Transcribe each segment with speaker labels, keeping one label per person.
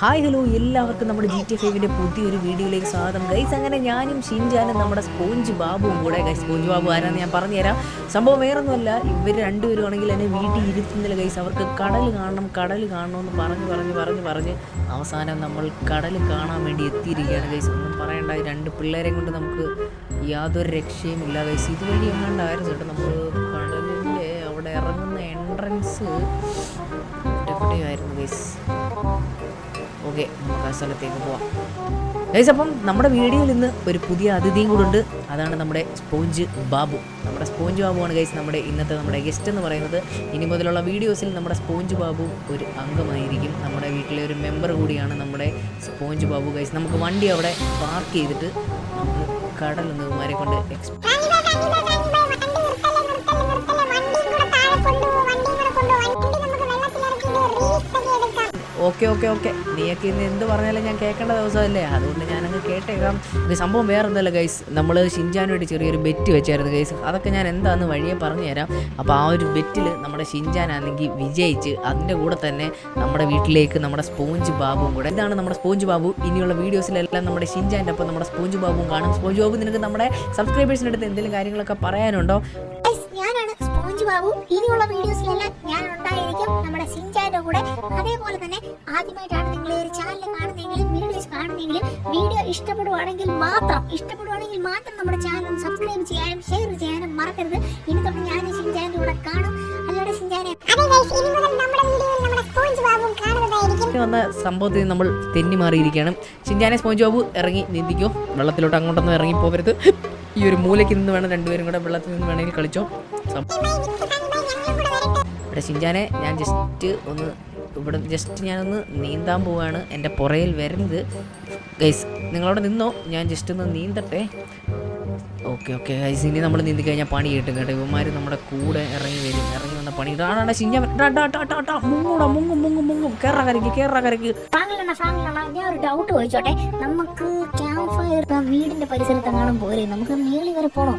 Speaker 1: Hi hello എല്ലാവർക്കും നമ്മുടെ G T ഫൈവിന്റെ പുതിയൊരു വീഡിയോയിലേക്ക് സ്വാഗതം. ഗൈസ് അങ്ങനെ ഞാനും ഷിൻജാനും നമ്മുടെ സ്പോഞ്ച് ബാബുവും കൂടെ ഗൈസ് സ്പോഞ്ച് ബാബു ആരാന്ന് ഞാൻ പറഞ്ഞുതരാം. സംഭവം വേറൊന്നുമല്ല ഇവർ രണ്ടുപേരും ആണെങ്കിൽ എന്നെ വീട്ടിൽ ഇരുത്തുന്നില്ല ഗൈസ് അവർക്ക് കടൽ കാണണം കടൽ കാണണമെന്ന് പറഞ്ഞ് പറഞ്ഞ് പറഞ്ഞ് പറഞ്ഞ് അവസാനം നമ്മൾ കടൽ കാണാൻ വേണ്ടി എത്തിയിരിക്കുകയാണ് ഗൈസ് ഒന്നും പറയണ്ട രണ്ട് പിള്ളേരെയും കൊണ്ട് നമുക്ക് യാതൊരു രക്ഷയും ഇല്ല ഗൈസ് ഇതുവഴി എങ്ങാണ്ടായിരുന്നു കേട്ടോ നമ്മൾ കടലിന്റെ അവിടെ ഇറങ്ങുന്ന എൻട്രൻസ് എവിടെയായിരുന്നു ഗൈസ് ഓക്കെ നമുക്ക് ആ സ്ഥലത്തേക്ക് പോവാം. ഗൈസ് അപ്പം നമ്മുടെ വീഡിയോയിൽ ഇന്ന് ഒരു പുതിയ അതിഥിയും കൂടെ ഉണ്ട്. അതാണ് നമ്മുടെ സ്പോഞ്ച് ബാബു. നമ്മുടെ സ്പോഞ്ച് ബാബുവാണ് ഗൈസ് നമ്മുടെ ഇന്നത്തെ നമ്മുടെ ഗസ്റ്റ് എന്ന് പറയുന്നത്. ഇനി മുതലുള്ള വീഡിയോസിൽ നമ്മുടെ സ്പോഞ്ച് ബാബു ഒരു അംഗമായിരിക്കും. നമ്മുടെ വീട്ടിലെ ഒരു മെമ്പർ കൂടിയാണ് നമ്മുടെ സ്പോഞ്ച് ബാബു. ഗൈസ് നമുക്ക് വണ്ടി അവിടെ പാർക്ക് ചെയ്തിട്ട് നമുക്ക് കടലൊന്ന് ഇവന്മാരെ കൊണ്ട് എക്സ് ഓക്കെ ഓക്കെ ഓക്കെ. നീയൊക്കെ ഇന്ന് എന്ത് പറഞ്ഞാലും ഞാൻ കേൾക്കേണ്ട ദിവസമല്ലേ? അതുകൊണ്ട് ഞാനങ്ങ് കേട്ടേക്കാം. സംഭവം വേറെ ഒന്നുമല്ല ഗൈസ് നമ്മൾ ഷിൻജാനുമായിട്ട് ചെറിയൊരു ബെറ്റ് വെച്ചായിരുന്നു ഗൈസ് അതൊക്കെ ഞാൻ എന്താണെന്ന് വഴിയെ പറഞ്ഞു തരാം അപ്പോൾ ആ ഒരു ബെറ്റിൽ നമ്മുടെ ഷിൻജാനാണെങ്കിൽ വിജയിച്ച് അതിന്റെ കൂടെ തന്നെ നമ്മുടെ വീട്ടിലേക്ക് നമ്മുടെ സ്പോഞ്ച് ബാബുവും കൂടെ. ഇതാണ് നമ്മുടെ സ്പോഞ്ച് ബാബു. ഇനിയുള്ള വീഡിയോസിലെല്ലാം നമ്മുടെ ഷിൻജാന്റെ ഒപ്പം നമ്മുടെ സ്പോഞ്ച് ബാബുവും കാണും. സ്പോഞ്ച് ബാബു നിനക്ക് നമ്മുടെ സബ്സ്ക്രൈബേഴ്സിന്റെ അടുത്ത് എന്തെങ്കിലും കാര്യങ്ങളൊക്കെ പറയാനുണ്ടോ?
Speaker 2: സ്പോഞ്ച് ബാബു ഇനിയുള്ള വീഡിയോസിലെല്ലാം ഞാൻ ഉണ്ടായിരിക്കും നമ്മുടെ സിൻചാന്റെ കൂടെ. അതേപോലെ തന്നെ ആദ്യമായിട്ടാണ് നിങ്ങൾ ഈ ഒരു ചാനൽ കാണുന്നതെങ്കിലും വീഡിയോസ് കാണുന്നതെങ്കിലും വീഡിയോ ഇഷ്ടപ്പെടുവാണെങ്കിൽ മാത്രം ഇഷ്ടപ്പെടുവാണെങ്കിൽ മാത്രം നമ്മുടെ ചാനൽ സബ്സ്ക്രൈബ് ചെയ്യാനും ഷെയർ ചെയ്യാനും മറക്കരുത്. ഇനി തൊട്ട് ഞാൻ സിൻചാന്റെ കൂടെ കാണും. അല്ലാതെ സിൻചാനെ
Speaker 1: ഇങ്ങനെ വന്ന സംഭവത്തിൽ നമ്മൾ തെന്നി മാറിയിരിക്കുകയാണ്. ചിഞ്ചാനെ സ്പോഞ്ച് ബാബു ഇറങ്ങി നീന്തിക്കോ വെള്ളത്തിലോട്ട് അങ്ങോട്ടൊന്നും ഇറങ്ങി പോകരുത് ഈ ഒരു മൂലയ്ക്ക് നിന്ന് വേണം രണ്ടുപേരും കൂടെ വെള്ളത്തിൽ നിന്ന് വേണമെങ്കിൽ കളിച്ചോ. ഇവിടെ ഷിൻജാനെ ഞാൻ ജസ്റ്റ് ഒന്ന് ഇവിടെ ജസ്റ്റ് ഞാനൊന്ന് നീന്താൻ പോവാണ്. എന്റെ പുറയിൽ വരുന്നത് ഗൈസ് നിങ്ങളവിടെ നിന്നോ? ഞാൻ ജസ്റ്റ് ഒന്ന് നീന്തട്ടെ. ഓക്കെ ഓക്കെ ഗൈസ് ഇനി നമ്മൾ നീന്തി കഴിഞ്ഞാൽ പണി കിട്ടും കേട്ടോ. ഇവന്മാർ നമ്മുടെ കൂടെ ഇറങ്ങി വരും. ഇറങ്ങി വന്ന പണി. ഇടാണ് ഷിൻജാൻ മുങ്ങൂടാ മുങ്ങും മുങ്ങും മുങ്ങും. കേറ കരക്ക് കേറ
Speaker 2: കരക്ക്. ഞാൻ ഒരു ഡൗട്ട് ചോദിച്ചോട്ടെ. നമുക്ക് ക്യാമ്പ് ഫയർ വീടിന്റെ പരിസരത്ത് കാണും പോരെ? നമുക്ക് മേളി വരെ പോണോ?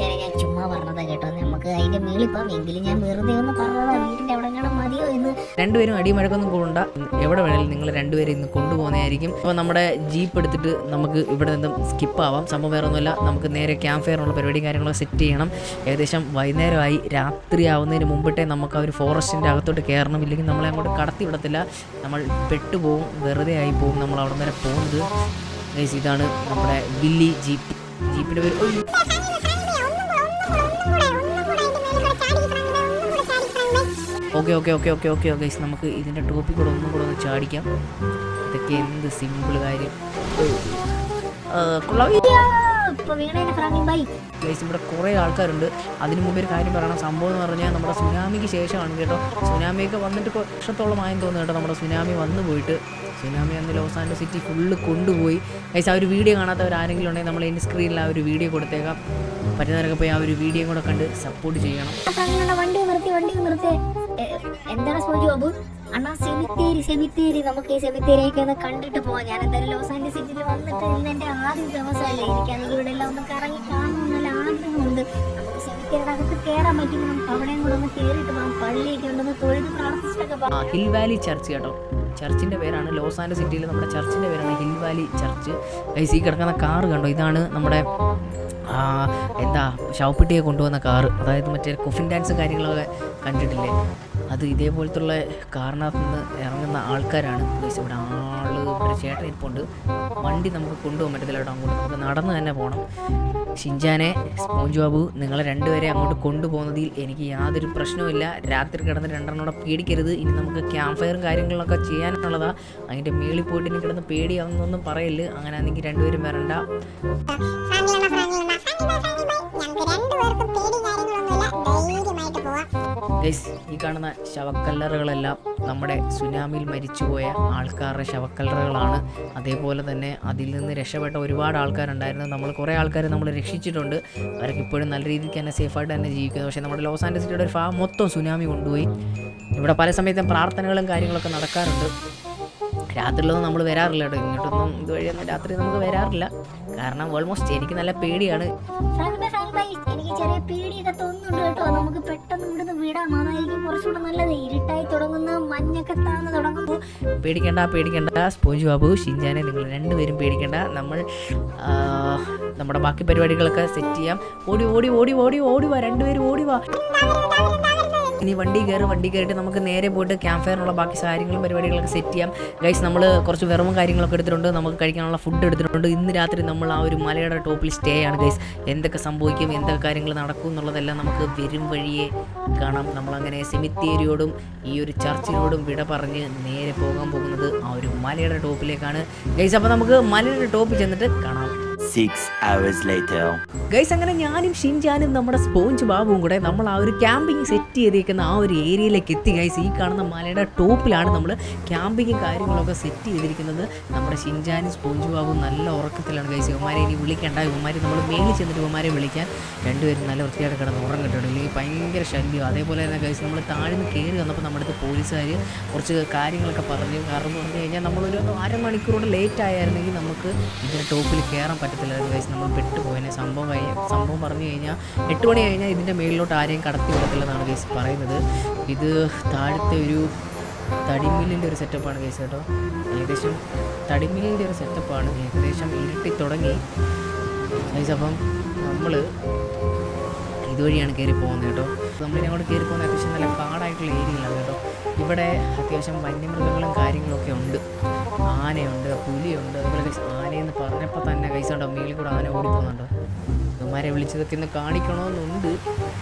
Speaker 2: ഞാൻ ഞാൻ ചുമ്മാ പറഞ്ഞതാ കേട്ടോ. നമുക്ക് അതിന്റെ മേളിൽ എങ്കിലും ഞാൻ വെറുതെ ഒന്ന് പറഞ്ഞതാ വീടിന്റെ അവിടെ കാണാൻ മതിയോ എന്ന്.
Speaker 1: രണ്ടുപേരും അടിമഴക്കൊന്നും കൂടണ്ട. എവിടെ വേണേലും നിങ്ങൾ രണ്ടുപേരും ഇന്ന് കൊണ്ടുപോകുന്നതായിരിക്കും. അപ്പോൾ നമ്മുടെ ജീപ്പ് എടുത്തിട്ട് നമുക്ക് ഇവിടെ നിന്നും സ്കിപ്പ് ആവാം. സംഭവം വേറെ ഒന്നുമില്ല നമുക്ക് നേരെ ക്യാമ്പ് ഫെയറിനുള്ള പരിപാടിയും കാര്യങ്ങളൊക്കെ സെറ്റ് ചെയ്യണം. ഏകദേശം വൈകുന്നേരമായി രാത്രി ആവുന്നതിന് മുമ്പിട്ടേ നമുക്ക് ആ ഒരു ഫോറസ്റ്റിന്റെ അകത്തോട്ട് കയറണം ഇല്ലെങ്കിൽ നമ്മളെ അങ്ങോട്ട് കടത്തി വിടത്തില്ല നമ്മൾ പെട്ടുപോകും വെറുതെ ആയി പോകും നമ്മൾ അവിടെ വരെ പോകുന്നത്. ഗൈസ് ഇതാണ് നമ്മുടെ വില്ലി ജീപ്പ് ജീപ്പിന്റെ പേര് okay okay okay okay okay okay guys നമുക്ക് ഇതിന്റെ ടോപ്പിൽ കൂടെ ഒന്നും കൂടെ ഒന്ന് ചാടിക്കാം. ഇതൊക്കെ എന്ത് സിമ്പിൾ കാര്യം. കൊള്ളാം.
Speaker 2: വീണേനെ ബൈ.
Speaker 1: ഗൈസ് ഇവിടെ കുറേ ആൾക്കാരുണ്ട്. അതിന് മുമ്പ് ഒരു കാര്യം പറയണം. സംഭവം എന്ന് പറഞ്ഞാൽ നമ്മുടെ സുനാമിക്ക് ശേഷമാണ് കേട്ടോ. സുനാമിയൊക്കെ വന്നിട്ട് ഇപ്പോൾ വർഷത്തോളം ആയെന്ന് തോന്നുന്നു കേട്ടോ. നമ്മുടെ സുനാമി വന്നു പോയിട്ട്. സുനാമി അന്ന് ലോസ് ആൻഡ് സിറ്റി ഫുള്ള് കൊണ്ടുപോയി. ഗൈസ് ആ ഒരു വീഡിയോ കാണാത്തവർ ആരെങ്കിലും ഉണ്ടെങ്കിൽ നമ്മൾ എന്റെ സ്ക്രീനിൽ ആ ഒരു വീഡിയോ കൊടുത്തേക്കാം. പറ്റുന്നവരൊക്കെ പോയി ആ ഒരു വീഡിയോ കൂടെ കണ്ട് സപ്പോർട്ട് ചെയ്യണം.
Speaker 2: വണ്ടി നിർത്തി വണ്ടി നിർത്തി. എന്താണ് സ്പോഞ്ച് ബാബു അണ്ണാ സെമിത്തേരി സെമിത്തേരി നമുക്ക് ഈ സെമിത്തേരിയൊക്കെ ഒന്ന് കണ്ടിട്ട് പോവാം. ഞാൻ എന്തായാലും ലോസ് ആൻഡ് സിറ്റിയിൽ വന്നിട്ട് ഇന്ന് എന്റെ ആദ്യ ദിവസമല്ലേ. എനിക്കാണെങ്കിൽ ഇവിടെ എല്ലാം ഒന്ന് കറങ്ങി കാണണമെന്നുള്ള ആഗ്രഹമുണ്ട്. നമുക്ക് സെമിത്തേരിയുടെ അകത്ത് കയറാൻ പറ്റും നമുക്ക് അവിടെയും കൂടെ ഒന്ന് കയറിയിട്ട് പോകാം പള്ളിയൊക്കെ ഉണ്ടെന്ന് തൊഴുത് പ്രാർത്ഥിച്ചിട്ടൊക്കെ പോകാം
Speaker 1: ഹിൽ വാലി ചർച്ച് കേട്ടോ. ചർച്ചിന്റെ പേരാണ് ലോസ് ആൻഡ് സിറ്റിയിൽ നമ്മുടെ ചർച്ചിന്റെ പേരാണ് ഹിൽ വാലി ചർച്ച്. ഈ കിടക്കുന്ന കാറ് കണ്ടോ? ഇതാണ് നമ്മുടെ എന്താ ശവപ്പെട്ടിയെ കൊണ്ടുവന്ന കാറ്. അതായത് മറ്റേ കൊഫിൻ ഡാൻസ് കാര്യങ്ങളൊക്കെ കണ്ടിട്ടില്ലേ? അത് ഇതേപോലത്തുള്ള കാറിനകത്ത് നിന്ന് ഇറങ്ങുന്ന ആൾക്കാരാണ് ഇവിടെ ആൾ ഒരു ചേട്ടൻ ഇരിപ്പുണ്ട്. വണ്ടി നമുക്ക് കൊണ്ടുപോകാൻ പറ്റത്തില്ല അവിടെ അങ്ങോട്ട്. നമുക്ക് നടന്ന് തന്നെ പോകണം. ഷിൻജാനെ സ്പോഞ്ച് ബാബു നിങ്ങളെ രണ്ടുപേരെ അങ്ങോട്ട് കൊണ്ടുപോകുന്നതിൽ എനിക്ക് യാതൊരു പ്രശ്നവുമില്ല രാത്രി കിടന്ന് രണ്ടെണ്ണോടെ പേടിക്കരുത്. ഇനി നമുക്ക് ക്യാമ്പ് ഫയറും കാര്യങ്ങളൊക്കെ ചെയ്യാനുള്ളതാ. അതിന്റെ മേളിൽ പോയിട്ട് ഇനി കിടന്ന് പേടിയാവുന്നൊന്നും പറയല്ല്. അങ്ങനെ ആണെങ്കിൽ രണ്ടുപേരും വരണ്ട. ഈ കാണുന്ന ശവക്കല്ലറുകളെല്ലാം നമ്മുടെ സുനാമിയിൽ മരിച്ചുപോയ ആൾക്കാരുടെ ശവക്കല്ലറുകളാണ്. അതേപോലെ തന്നെ അതിൽ നിന്ന് രക്ഷപ്പെട്ട ഒരുപാട് ആൾക്കാരുണ്ടായിരുന്നു. നമ്മൾ കുറേ ആൾക്കാരെ നമ്മൾ രക്ഷിച്ചിട്ടുണ്ട്. അവരൊക്കെ ഇപ്പോഴും നല്ല രീതിക്ക് തന്നെ സേഫായിട്ട് തന്നെ ജീവിക്കുന്നു. പക്ഷേ നമ്മുടെ ലോസ് ആൻഡ് സിറ്റിയുടെ ഒരു ഫാം മൊത്തം സുനാമി കൊണ്ടുപോയി. ഇവിടെ പല സമയത്തും പ്രാർത്ഥനകളും കാര്യങ്ങളൊക്കെ നടക്കാറുണ്ട്. രാത്രിയിലൊന്നും നമ്മൾ വരാറില്ല കേട്ടോ. ഇങ്ങോട്ടൊന്നും ഇതുവഴിയൊന്നും രാത്രി നമുക്ക് വരാറില്ല. കാരണം ഓൾമോസ്റ്റ് എനിക്ക് നല്ല പേടിയാണ്.
Speaker 2: എനിക്ക് ചെറിയ പേടിയൊക്കെ തോന്നുന്നുണ്ട് കേട്ടോ. നമുക്ക് പെട്ടെന്ന് ഇടാം അതായിരിക്കും കുറച്ചുകൂടെ നല്ലത്. ഇരുട്ടായി തുടങ്ങുന്ന മഞ്ഞൊക്കെ താന്ന് തുടങ്ങുമ്പോൾ
Speaker 1: പേടിക്കണ്ട പേടിക്കണ്ട. സ്പോഞ്ച് ബാബു ഷിൻജാനെ നിങ്ങൾ രണ്ടുപേരും പേടിക്കണ്ട. നമ്മൾ നമ്മുടെ ബാക്കി പരിപാടികളൊക്കെ സെറ്റ് ചെയ്യാം. ഓടി ഓടി ഓടി ഓടി ഓടി വാ. രണ്ടുപേരും ഓടി വാ. ഇനി വണ്ടി കയറി വണ്ടി കയറിയിട്ട് നമുക്ക് നേരെ പോയിട്ട് ക്യാമ്പ് ഫയറിനുള്ള ബാക്കി കാര്യങ്ങളും പരിപാടികളൊക്കെ സെറ്റ് ചെയ്യാം. ഗൈസ് നമ്മൾ കുറച്ച് വെറും കാര്യങ്ങളൊക്കെ എടുത്തിട്ടുണ്ട്. നമുക്ക് കഴിക്കാനുള്ള ഫുഡ് എടുത്തിട്ടുണ്ട്. ഇന്ന് രാത്രി നമ്മൾ ആ ഒരു മലയുടെ ടോപ്പിൽ സ്റ്റേ ആണ് ഗൈസ് എന്തൊക്കെ സംഭവിക്കും എന്തൊക്കെ കാര്യങ്ങൾ നടക്കും എന്നുള്ളതെല്ലാം നമുക്ക് വരും വഴിയെ കാണാം. നമ്മളങ്ങനെ സെമിത്തേരിയോടും ഈ ഒരു ചർച്ചിനോടും വിട പറഞ്ഞ് നേരെ പോകാൻ പോകുന്നത് ആ ഒരു മലയുടെ ടോപ്പിലേക്കാണ്. ഗൈസ് അപ്പോൾ നമുക്ക് മലയുടെ ടോപ്പിൽ ചെന്നിട്ട് കാണാം.
Speaker 3: Six hours later.
Speaker 1: ഗൈസ് അങ്ങനെ ഞാനും ഷിൻജാനും നമ്മുടെ സ്പോഞ്ച് ബാബുവും കൂടെ നമ്മൾ ആ ഒരു ക്യാമ്പിംഗ് സെറ്റ് ചെയ്തേക്കുന്ന ആ ഒരു ഏരിയയിലേക്ക് എത്തി ഗൈസ് ഈ കാണുന്ന മലയുടെ ടോപ്പിലാണ് നമ്മൾ ക്യാമ്പിങ്ങും കാര്യങ്ങളൊക്കെ സെറ്റ് ചെയ്തിരിക്കുന്നത്. നമ്മുടെ ഷിൻജാനും സ്പോഞ്ച് ബാബുവും നല്ല ഉറക്കത്തിലാണ് ഗൈസ് ഇവന്മാരെ ഇനി വിളിക്കേണ്ട. ഇവന്മാരെ നമ്മൾ മേളിൽ ചെന്നിട്ട് ഇവന്മാരെ വിളിക്കാൻ രണ്ടുപേരും നല്ല വൃത്തിയായിട്ട് കിടന്ന് ഉറങ്ങിട്ടുണ്ട് ഇല്ലെങ്കിൽ ഭയങ്കര ശല്യം. അതേപോലെ തന്നെ ഗൈസ് നമ്മൾ താഴ്ന്ന് കയറി വന്നപ്പോൾ നമ്മുടെ അടുത്ത് പോലീസുകാർ കുറച്ച് കാര്യങ്ങളൊക്കെ പറഞ്ഞു. കാരണം എന്ന് പറഞ്ഞു കഴിഞ്ഞാൽ നമ്മളൊരു അരമണിക്കൂറോടെ ലേറ്റ് ആയിരുന്നെങ്കിൽ നമുക്ക് ഇതിന്റെ ടോപ്പിൽ കയറാൻ പറ്റത്തില്ലായിരുന്നു ഗൈസ് നമ്മൾ പെട്ടുപോയതിനെ സംഭവം കഴിഞ്ഞ സംഭവം പറഞ്ഞു കഴിഞ്ഞാൽ എട്ട് മണി കഴിഞ്ഞാൽ ഇതിന്റെ മേളിലോട്ട് ആരെയും കടത്തി വിടത്തില്ലെന്നാണ് കേസ് പറയുന്നത്. ഇത് താഴത്തെ ഒരു തടിമില്ലിന്റെ ഒരു സെറ്റപ്പാണ് കേസ് കേട്ടോ. ഏകദേശം തടിമില്ലിന്റെ ഒരു സെറ്റപ്പാണ് ഏകദേശം ഇരുട്ടി തുടങ്ങി. അപ്പം നമ്മൾ ഇതുവഴിയാണ് കയറി പോകുന്നത് കേട്ടോ. നമ്മളിനി അങ്ങോട്ട് കയറി പോകുന്ന അത്യാവശ്യം നല്ല കാടായിട്ടുള്ള ഏരിയയിലാണ് കേട്ടോ. ഇവിടെ അത്യാവശ്യം വന്യമൃഗങ്ങളും കാര്യങ്ങളൊക്കെ ഉണ്ട്. ആനയുണ്ട് പുലിയുണ്ട് അതുപോലെ ആനയെന്ന് പറഞ്ഞപ്പോൾ തന്നെ കൈസ് ഉണ്ടോ മേളിൽ കൂടെ ആന ഓടിപ്പോകുന്നുണ്ടോ ഇവന്മാരെ വിളിച്ചതൊക്കെ ഇന്ന് കാണിക്കണമെന്നുണ്ട്.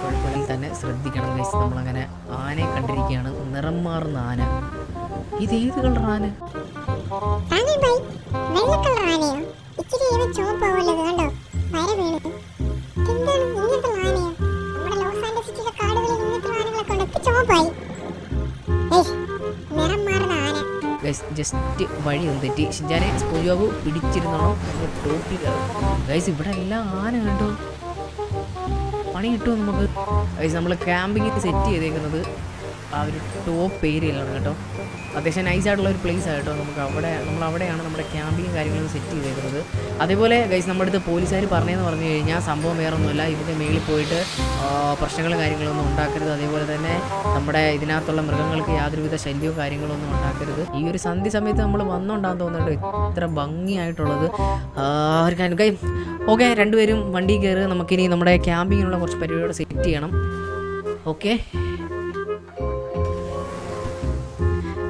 Speaker 1: കുഴപ്പമില്ല തന്നെ ശ്രദ്ധിക്കണം ഗൈസ് നമ്മളങ്ങനെ ആനയെ കണ്ടിരിക്കുകയാണ്. നിറം മാറുന്ന ആന. ഇത് ഏത് കളർ ആന?
Speaker 4: വെള്ള കളർ ആനയോ? ഇച്ചിരി ചോപ്പ് കണ്ടോ?
Speaker 1: ഗൈസ് ജസ്റ്റ് വഴി ഒന്ന് തെറ്റി ഷിഞ്ചാനെ സ്പോഞ്ച് പിടിച്ചിരുന്നോ ടോപ്പിൽ ഗൈസ് ഇവിടെ എല്ലാം ആന കണ്ടോ? പണി കിട്ടുമോ നമുക്ക്? ഗൈസ് നമ്മൾ ക്യാമ്പിങ് സെറ്റ് ചെയ്തേക്കുന്നത് ആ ഒരു ടോപ്പ് ഏരിയയിലാണ് കേട്ടോ. അത്യാവശ്യം നൈസ് ആയിട്ടുള്ള ഒരു പ്ലേസ് ആയിട്ടോ നമുക്ക് അവിടെ നമ്മൾ അവിടെയാണ് നമ്മുടെ ക്യാമ്പിങ്ങും കാര്യങ്ങളും സെറ്റ് ചെയ്തേക്കുന്നത്. അതേപോലെ ഗൈസ് നമ്മുടെ അടുത്ത് പോലീസുകാർ പറഞ്ഞതെന്ന് പറഞ്ഞു കഴിഞ്ഞാൽ സംഭവം വേറെ ഒന്നുമില്ല ഇതിന്റെ മേളിൽ പോയിട്ട് പ്രശ്നങ്ങളും കാര്യങ്ങളൊന്നും ഉണ്ടാക്കരുത്. അതേപോലെ തന്നെ നമ്മുടെ ഇതിനകത്തുള്ള മൃഗങ്ങൾക്ക് യാതൊരുവിധ ശല്യവും കാര്യങ്ങളൊന്നും ഉണ്ടാക്കരുത്. ഈ ഒരു സന്ധ്യ സമയത്ത് നമ്മൾ വന്നുണ്ടാന്ന് തോന്നുന്നുണ്ട്. ഇത്ര ഭംഗിയായിട്ടുള്ളത്. കൈ ഓക്കെ രണ്ടുപേരും വണ്ടി കയറി നമുക്കിനി നമ്മുടെ ക്യാമ്പിങ്ങിനുള്ള കുറച്ച് പരിപാടികൾ സെറ്റ് ചെയ്യണം. ഓക്കെ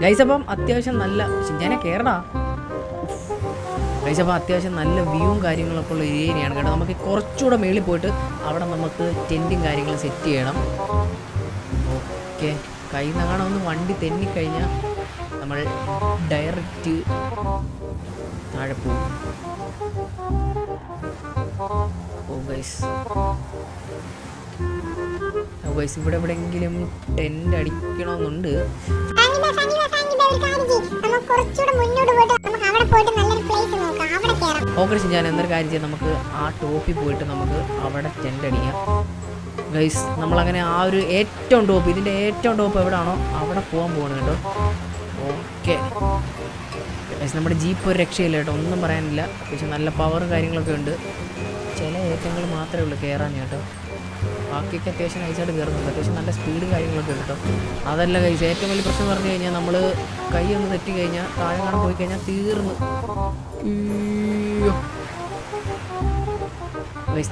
Speaker 1: ഗൈസ് അപ്പം അത്യാവശ്യം നല്ല ഞാൻ കയറടാ ഗൈസ് അത്യാവശ്യം നല്ല വ്യൂവും കാര്യങ്ങളൊക്കെ ഉള്ള ഏരിയയാണ് കേട്ടോ. നമുക്ക് കുറച്ചുകൂടെ മേളിൽ പോയിട്ട് അവിടെ നമുക്ക് ടെന്റും കാര്യങ്ങളും സെറ്റ് ചെയ്യണം. ഓക്കെ. കൈ നങ്ങാണം ഒന്ന് വണ്ടി തെന്നിക്കഴിഞ്ഞാൽ നമ്മൾ ഡയറക്റ്റ് താഴെ പോകും ഓ ഇവിടെ എവിടെയെങ്കിലും ടെന്റ് അടിക്കണമെന്നുണ്ട്.
Speaker 4: നമുക്ക് കുറച്ചുകൂടെ മുന്നോട്ട് പോയിട്ട് നമുക്ക് അവിടെ പോയിട്ട് നല്ലൊരു പ്ലേസ് നോക്കാം. അവിടെ കയറാം
Speaker 1: ഓക്കെ ഞാൻ എന്തൊരു കാര്യം ചെയ്യാം. നമുക്ക് ആ ടോപ്പിൽ പോയിട്ട് നമുക്ക് അവിടെ ടെന്റ് അടിക്കാം. ഗൈസ് നമ്മളങ്ങനെ ആ ഒരു ഏറ്റവും ടോപ്പ് ഇതിന്റെ ഏറ്റവും ടോപ്പ് എവിടെയാണോ അവിടെ പോകാൻ പോകണം കേട്ടോ. ഓക്കെ ഗൈസ് നമ്മുടെ ജീപ്പ് ഒരു രക്ഷയില്ല കേട്ടോ. ഒന്നും പറയാനില്ല. പക്ഷെ നല്ല പവറും കാര്യങ്ങളൊക്കെ ഉണ്ട്. ചില ഏറ്റങ്ങൾ മാത്രമേ ഉള്ളൂ കയറാൻ കേട്ടോ. ബാക്കിയൊക്കെ അത്യാവശ്യം നൈസായിട്ട് കയറുന്നുണ്ട്. അത്യാവശ്യം നല്ല സ്പീഡ് കാര്യങ്ങളൊക്കെ കേട്ടോ അതല്ല കൈസ് ഏറ്റവും വലിയ പ്രശ്നം പറഞ്ഞു കഴിഞ്ഞാൽ നമ്മൾ കൈ ഒന്ന് തെറ്റി കഴിഞ്ഞാൽ താഴെ കാണാൻ പോയി കഴിഞ്ഞാൽ തീർന്നു.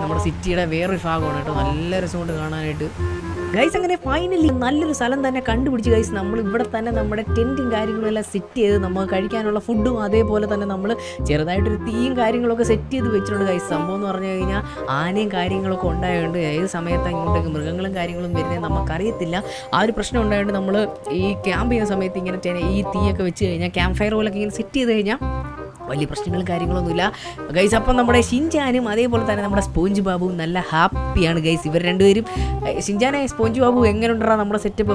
Speaker 1: നമ്മുടെ സിറ്റിയുടെ വേറൊരു ഭാഗമാണ് കേട്ടോ നല്ല രസമുണ്ട് കാണാനായിട്ട്. ഗൈസ് അങ്ങനെ ഫൈനലി നല്ലൊരു സ്ഥലം തന്നെ കണ്ടുപിടിച്ച് ഗൈസ് നമ്മൾ ഇവിടെ തന്നെ നമ്മുടെ ടെന്റും കാര്യങ്ങളും എല്ലാം സെറ്റ് ചെയ്ത് നമുക്ക് കഴിക്കാനുള്ള ഫുഡും അതേപോലെ തന്നെ നമ്മൾ ചെറുതായിട്ടൊരു തീയും കാര്യങ്ങളൊക്കെ സെറ്റ് ചെയ്ത് വെച്ചിട്ടുണ്ട് ഗൈസ് സംഭവം എന്ന് പറഞ്ഞു കഴിഞ്ഞാൽ ആനയും കാര്യങ്ങളൊക്കെ ഉണ്ടായതുകൊണ്ട് ഏത് സമയത്താണ് ഇങ്ങോട്ടേക്ക് മൃഗങ്ങളും കാര്യങ്ങളും വരുന്നത് നമുക്കറിയത്തില്ല. ആ ഒരു പ്രശ്നം ഉണ്ടായതുകൊണ്ട് നമ്മൾ ഈ ക്യാമ്പ് ചെയ്യുന്ന സമയത്ത് ഇങ്ങനെ ഈ തീയൊക്കെ വെച്ച് കഴിഞ്ഞാൽ ക്യാമ്പ് ഫയർ പോലൊക്കെ ഇങ്ങനെ സെറ്റ് ചെയ്ത് കഴിഞ്ഞാൽ വലിയ പ്രശ്നങ്ങളും കാര്യങ്ങളൊന്നുമില്ല. ഗൈസ് അപ്പം നമ്മുടെ ഷിൻജാനും അതേപോലെ തന്നെ നമ്മുടെ സ്പോഞ്ച് ബാബുവും നല്ല ഹാപ്പിയാണ് ഗൈസ് ഇവർ രണ്ടുപേരും ഷിൻജാനെ സ്പോഞ്ച് ബാബു എങ്ങനെയുണ്ടാ നമ്മുടെ സെറ്റപ്പ്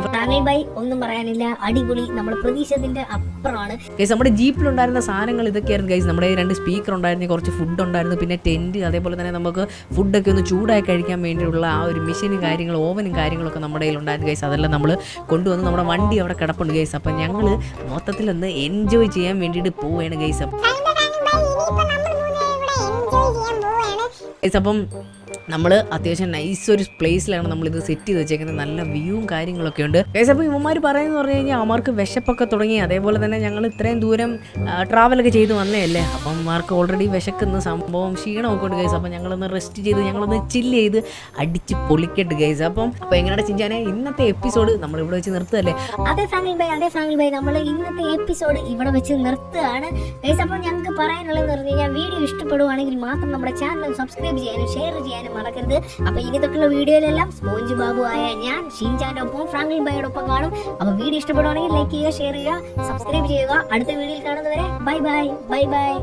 Speaker 2: ബൈ ഒന്നും പറയാനില്ല. അടിപൊളി. നമ്മുടെ പ്രതീക്ഷത്തിന്റെ അപ്പുറമാണ്.
Speaker 1: ഗൈസ് നമ്മുടെ ജീപ്പിലുണ്ടായിരുന്ന സാധനങ്ങൾ ഇതൊക്കെയായിരുന്നു ഗൈസ് നമ്മുടെ രണ്ട് സ്പീക്കർ ഉണ്ടായിരുന്നു കുറച്ച് ഫുഡ് ഉണ്ടായിരുന്നു പിന്നെ ടെന്റ് അതേപോലെ തന്നെ നമുക്ക് ഫുഡൊക്കെ ഒന്ന് ചൂടായി കഴിക്കാൻ വേണ്ടിയുള്ള ആ ഒരു മെഷീനും കാര്യങ്ങളും ഓവനും കാര്യങ്ങളൊക്കെ നമ്മുടെ കയ്യിൽ ഉണ്ടായിരുന്നു ഗൈസ് അതെല്ലാം നമ്മൾ കൊണ്ടുവന്ന് നമ്മുടെ വണ്ടി അവിടെ കിടപ്പുണ്ട് ഗൈസ് അപ്പം ഞങ്ങൾ മൊത്തത്തിലൊന്ന് എൻജോയ് ചെയ്യാൻ വേണ്ടിയിട്ട് പോവുകയാണ് ഗൈസ് അപ്പം ഗൈസ് അപ്പം നമ്മൾ അത്യാവശ്യം നൈസ് ഒരു പ്ലേസിലാണ് നമ്മളിത് സെറ്റ് ചെയ്ത് വെച്ചേക്കുന്നത്. നല്ല വ്യൂവും കാര്യങ്ങളൊക്കെ ഉണ്ട്. ഗൈസ് അപ്പോൾ ഇവന്മാർ പറയുന്നത് പറഞ്ഞു കഴിഞ്ഞാൽ അവന്മാർക്ക് വിശപ്പൊക്കെ തുടങ്ങി. അതേപോലെ തന്നെ ഞങ്ങൾ ഇത്രയും ദൂരം ട്രാവലൊക്കെ ചെയ്ത് വന്നതല്ലേ? അപ്പം അവന്മാർക്ക് ഓൾറെഡി വിശക്കുന്ന സംഭവം ക്ഷീണമൊക്കെ ഉണ്ട് ഗൈസ് അപ്പം ഞങ്ങളൊന്ന് റെസ്റ്റ് ചെയ്ത് ഞങ്ങളൊന്ന് ചില്ല് ചെയ്ത് അടിച്ച് പൊളിക്കട്ട് ഗൈസ് അപ്പം അപ്പോൾ എങ്ങനെയാണ് ചിഞ്ചാനെ? ഇന്നത്തെ എപ്പിസോഡ് നമ്മൾ ഇവിടെ വെച്ച് നിർത്തുകയല്ലേ?
Speaker 2: അതെ സാമിൽ ബൈ അതെ സാമിൽ ബൈ നമ്മൾ ഇന്നത്തെ എപ്പിസോഡ് ഇവിടെ വെച്ച് നിർത്തുകയാണ്. ഗൈസ് അപ്പോൾ ഞങ്ങൾക്ക് പറയാനുള്ളതെന്ന് പറഞ്ഞു കഴിഞ്ഞാൽ വീഡിയോ ഇഷ്ടപ്പെടുവാണെങ്കിൽ മാത്രം നമ്മുടെ ചാനൽ സബ്സ്ക്രൈബ് ചെയ്യാനും ഷെയർ ചെയ്യാനും മറക്കരുത്. അപ്പോൾ ഇനി തൊട്ടുള്ള വീഡിയോയിലെല്ലാം സ്പോഞ്ച് ബാബു ആയ ഞാൻ ഷീൻചാന്റെ ഒപ്പം ഫ്രാങ്ക്ലിൻ ബൈയോടൊപ്പം കാണും. അപ്പോൾ വീഡിയോ ഇഷ്ടപ്പെടുവാണെങ്കിൽ ലൈക്ക് ചെയ്യുക ഷെയർ ചെയ്യുക സബ്സ്ക്രൈബ് ചെയ്യുക. അടുത്ത വീഡിയോയിൽ കാണുന്നവരെ ബൈ ബൈ ബൈ ബൈ.